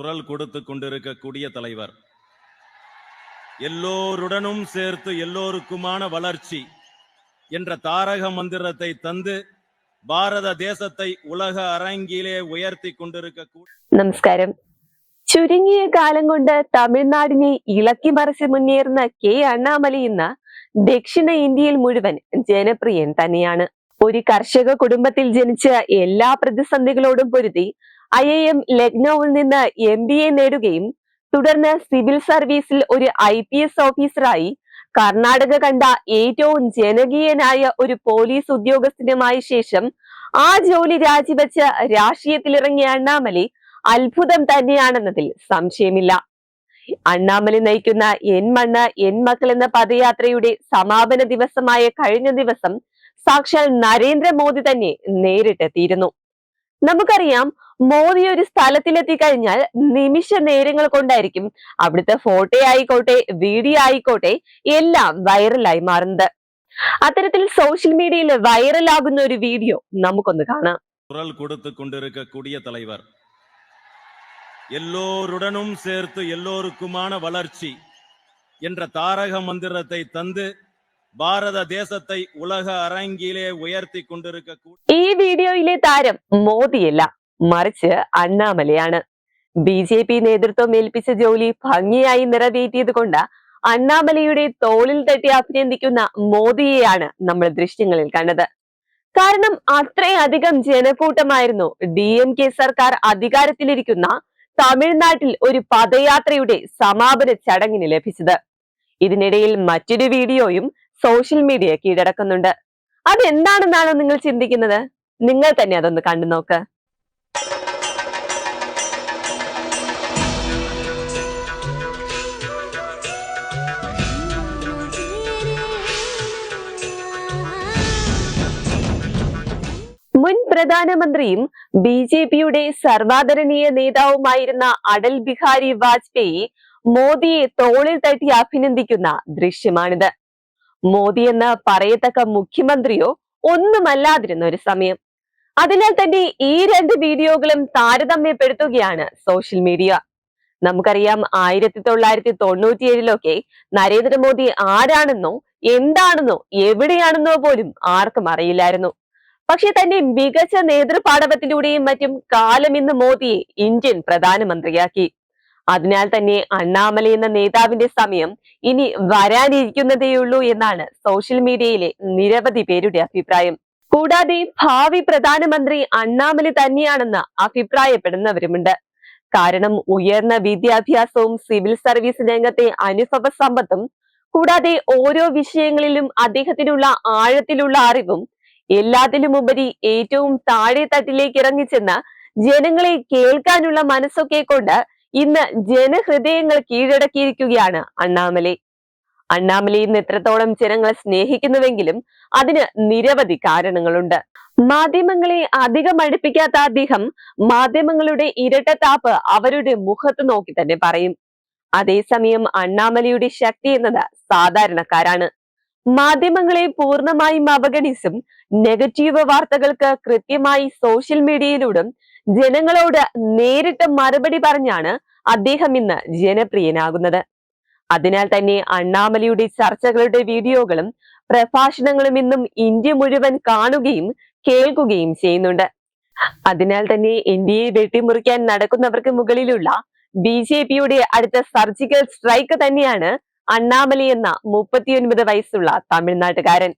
குரல் கொடுத்து கொண்டிருக்கக்கூடிய தலைவர் எல்லோருடனும் சேர்த்து எல்லோருக்குமான வளர்ச்சி என்ற தாரக மந்திரத்தை தந்து பாரத தேசத்தை உலக அரங்கிலே உயர்த்தி கொண்டிருக்க നമസ്കാരം ചുരുങ്ങിയ കാലം കൊണ്ട് തമിഴ്നാടിനെ ഇളക്കി മറിച്ച് മുന്നേറുന്ന കെ അണ്ണാമലൈ ഇന്ന് ദക്ഷിണ ഇന്ത്യയിൽ മുഴുവൻ ജനപ്രിയൻ തന്നെയാണ് ഒരു കർഷക കുടുംബത്തിൽ ജനിച്ച എല്ലാ പ്രതിസന്ധികളോടും പൊരുതി ഐ ഐ എം ലക്നൌവിൽ നിന്ന് എം ബി എ നേടുകയും തുടർന്ന് സിവിൽ സർവീസിൽ ഒരു ഐ പി എസ് ഓഫീസറായി കർണാടക കണ്ട ഏറ്റവും ജനകീയനായ ഒരു പോലീസ് ഉദ്യോഗസ്ഥനുമായ ശേഷം ആ ജോലി രാജിവെച്ച് രാഷ്ട്രീയത്തിലിറങ്ങിയ അണ്ണാമലൈ അത്ഭുതം തന്നെയാണെന്നതിൽ സംശയമില്ല. അണ്ണാമലി നയിക്കുന്ന എൻ മണ്ണ് എൻ മക്കൾ എന്ന പദയാത്രയുടെ സമാപന ദിവസമായ കഴിഞ്ഞ ദിവസം സാക്ഷാൽ നരേന്ദ്രമോദി തന്നെ നേരിട്ടെത്തിയിരുന്നു. നമുക്കറിയാം മോദി ഒരു സ്ഥലത്തിലെത്തി കഴിഞ്ഞാൽ നിമിഷ നേരങ്ങൾ കൊണ്ടായിരിക്കും അവിടുത്തെ ഫോട്ടോ ആയിക്കോട്ടെ വീഡിയോ ആയിക്കോട്ടെ എല്ലാം വൈറലായി മാറുന്നത് അത്തരത്തിൽ സോഷ്യൽ മീഡിയയിൽ വൈറലാകുന്ന ഒരു വീഡിയോ നമുക്കൊന്ന് കാണാം குரல் கொடுத்து கொண்டிருக்கக்கூடிய தலைவர் எல்லோருடனும் சேர்த்து எல்லோருக்குமான வளர்ச்சி என்ற தாரக மந்திரத்தை தந்து பாரத தேசத்தை உலக அரங்கிலே உயர்த்தி கொண்டிருக்க ഈ വീഡിയോയിലെ താരം മോദിയല്ല മറിച്ച് അണ്ണാമലയാണ്. ബി ജെ പി നേതൃത്വം ഏൽപ്പിച്ച ജോലി ഭംഗിയായി നിറവേറ്റിയത് കൊണ്ട് അണ്ണാമലയുടെ തോളിൽ തട്ടി അഭിനന്ദിക്കുന്ന മോദിയെയാണ് നമ്മൾ ദൃശ്യങ്ങളിൽ കണ്ടത്. കാരണം അത്രയധികം ജനക്കൂട്ടമായിരുന്നു ഡി എം കെ സർക്കാർ അധികാരത്തിലിരിക്കുന്ന തമിഴ്നാട്ടിൽ ഒരു പദയാത്രയുടെ സമാപന ചടങ്ങിന് ലഭിച്ചത്. ഇതിനിടയിൽ മറ്റൊരു വീഡിയോയും സോഷ്യൽ മീഡിയ കീഴടക്കുന്നുണ്ട്. അതെന്താണെന്നാണോ നിങ്ങൾ ചിന്തിക്കുന്നത്? നിങ്ങൾ തന്നെ അതൊന്ന് കണ്ടു നോക്ക് പ്രധാനമന്ത്രിയും ബി ജെ പിയുടെ സർവാദരണീയ നേതാവുമായിരുന്ന അടൽ ബിഹാരി വാജ്പേയി മോദിയെ തോളിൽ തട്ടി അഭിനന്ദിക്കുന്ന ദൃശ്യമാണിത്. മോദി എന്ന് പറയത്തക്ക മുഖ്യമന്ത്രിയോ ഒന്നുമല്ലാതിരുന്ന ഒരു സമയം. അതിനാൽ തന്നെ ഈ രണ്ട് വീഡിയോകളും താരതമ്യപ്പെടുത്തുകയാണ് സോഷ്യൽ മീഡിയ. നമുക്കറിയാം ആയിരത്തി തൊള്ളായിരത്തി തൊണ്ണൂറ്റിയേഴിലൊക്കെ നരേന്ദ്രമോദി ആരാണെന്നോ എന്താണെന്നോ എവിടെയാണെന്നോ പോലും ആർക്കും അറിയില്ലായിരുന്നു. പക്ഷെ തന്റെ മികച്ച നേതൃപാടവത്തിലൂടെയും മറ്റും കാലം ഇന്ന് മോദിയെ ഇന്ത്യൻ പ്രധാനമന്ത്രിയാക്കി. അതിനാൽ തന്നെ അണ്ണാമല എന്ന നേതാവിന്റെ സമയം ഇനി വരാനിരിക്കുന്നതേയുള്ളൂ എന്നാണ് സോഷ്യൽ മീഡിയയിലെ നിരവധി പേരുടെ അഭിപ്രായം. കൂടാതെ ഭാവി പ്രധാനമന്ത്രി അണ്ണാമല തന്നെയാണെന്ന് അഭിപ്രായപ്പെടുന്നവരുമുണ്ട്. കാരണം ഉയർന്ന വിദ്യാഭ്യാസവും സിവിൽ സർവീസ് രംഗത്തെ അനുഭവ സമ്പത്തും കൂടാതെ ഓരോ വിഷയങ്ങളിലും അദ്ദേഹത്തിനുള്ള ആഴത്തിലുള്ള അറിവും എല്ലാത്തിലുമുപരി ഏറ്റവും താഴെ തട്ടിലേക്ക് ഇറങ്ങിച്ചെന്ന് ജനങ്ങളെ കേൾക്കാനുള്ള മനസ്സൊക്കെ കൊണ്ട് ഇന്ന് ജനഹൃദയങ്ങൾ കീഴടക്കിയിരിക്കുകയാണ് അണ്ണാമലൈ. അണ്ണാമലൈ ഇന്ന് എത്രത്തോളം ജനങ്ങളെ സ്നേഹിക്കുന്നുവെങ്കിലും അതിന് നിരവധി കാരണങ്ങളുണ്ട്. മാധ്യമങ്ങളെ അധികം അടുപ്പിക്കാത്ത അദ്ദേഹം മാധ്യമങ്ങളുടെ ഇരട്ടത്താപ്പ് അവരുടെ മുഖത്ത് നോക്കി തന്നെ പറയും. അതേസമയം അണ്ണാമലയുടെ ശക്തി എന്നത് സാധാരണക്കാരാണ്. മാധ്യമങ്ങളെ പൂർണമായും അവഗണിച്ചും നെഗറ്റീവ് വാർത്തകൾക്ക് കൃത്യമായി സോഷ്യൽ മീഡിയയിലൂടെ ജനങ്ങളോട് നേരിട്ട് മറുപടി പറഞ്ഞാണ് അദ്ദേഹം ഇന്ന് ജനപ്രിയനാകുന്നത്. അതിനാൽ തന്നെ അണ്ണാമലയുടെ ചർച്ചകളുടെ വീഡിയോകളും പ്രഭാഷണങ്ങളും ഇന്നും ഇന്ത്യ മുഴുവൻ കാണുകയും കേൾക്കുകയും ചെയ്യുന്നുണ്ട്. അതിനാൽ തന്നെ ഇന്ത്യയെ വെട്ടിമുറിക്കാൻ നടക്കുന്നവർക്ക് മുകളിലുള്ള ബി ജെ പിയുടെ അടുത്ത സർജിക്കൽ സ്ട്രൈക്ക് തന്നെയാണ് അണ്ണാമലൈ എന്ന മുപ്പത്തിയൊൻപത് വയസ്സുള്ള തമിഴ്നാട്ടുകാരൻ.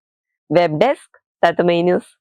വെബ് ഡെസ്ക് തത്മൈ ന്യൂസ്